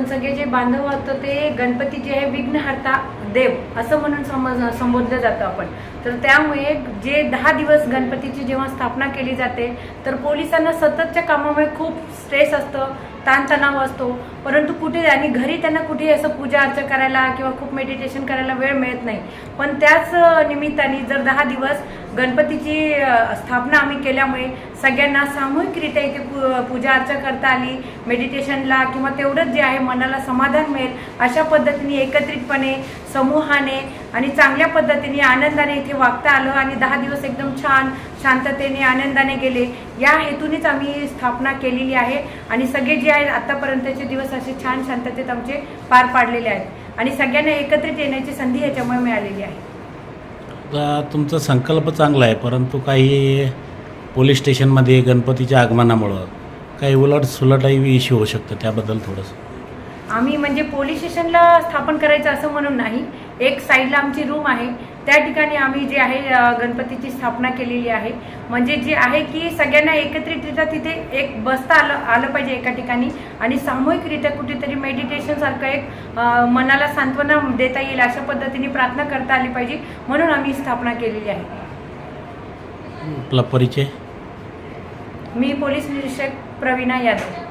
आपण सगळे जे बांधव होतं ते गणपती जे आहे विघ्नहर्ता देव असं म्हणून समज संबोधलं जातं आपण. तर त्यामुळे जे दहा दिवस गणपतीची जेव्हा स्थापना केली जाते तर पोलिसांना सततच्या कामामुळे खूप स्ट्रेस असतं. ताणतणाव असतो. परंतु कुठे आणि घरी त्यांना कुठे असं पूजा अर्चा करायला किंवा खूप मेडिटेशन करायला वेळ मिळत नाही. पण त्याच निमित्ताने जर दहा दिवस गणपतीची स्थापना आम्ही केल्यामुळे सगळ्यांना सामूहिकरित्या इथे पू पूजा अर्चा करता आली मेडिटेशनला किंवा तेवढंच जे आहे मनाला समाधान मिळेल अशा पद्धतीने एकत्रितपणे समूहाने आणि चांगल्या पद्धतीने आनंदाने इथे वागता आलं आणि दहा दिवस एकदम छान शांततेने आनंदाने गेले. या हेतूनेच आम्ही स्थापना केलेली आहे आणि सगळे जे आहेत आतापर्यंतचे दिवस असे छान शांततेत आमचे पार पाडलेले आहेत आणि सगळ्यांना एकत्रित येण्याची संधी याच्यामुळे मिळालेली आहे. तुमचा संकल्प चांगला आहे परंतु काही पोलीस स्टेशनमध्ये गणपतीच्या आगमनामुळं काही उलट सुलटही इश्यू होऊ शकतं त्याबद्दल थोडंसं. आम्ही म्हणजे पोलीस स्टेशनला स्थापन करायचं असं म्हणून नाही. एक साईडला आमची रूम आहे. त्या ठिकाणी आम्ही जे आहे गणपतीची स्थापना केलेली आहे. म्हणजे जे आहे की सगळ्यांना एकत्रितरित्या तिथे एक बसता आलं आलं पाहिजे एका ठिकाणी. आणि सामूहिकरित्या कुठेतरी मेडिटेशन सारखं एक मनाला सांत्वना देता येईल अशा पद्धतीने प्रार्थना करता आली पाहिजे म्हणून आम्ही स्थापना केलेली आहे. आपला परिचय? मी पोलीस निरीक्षक प्रवीणा यादव.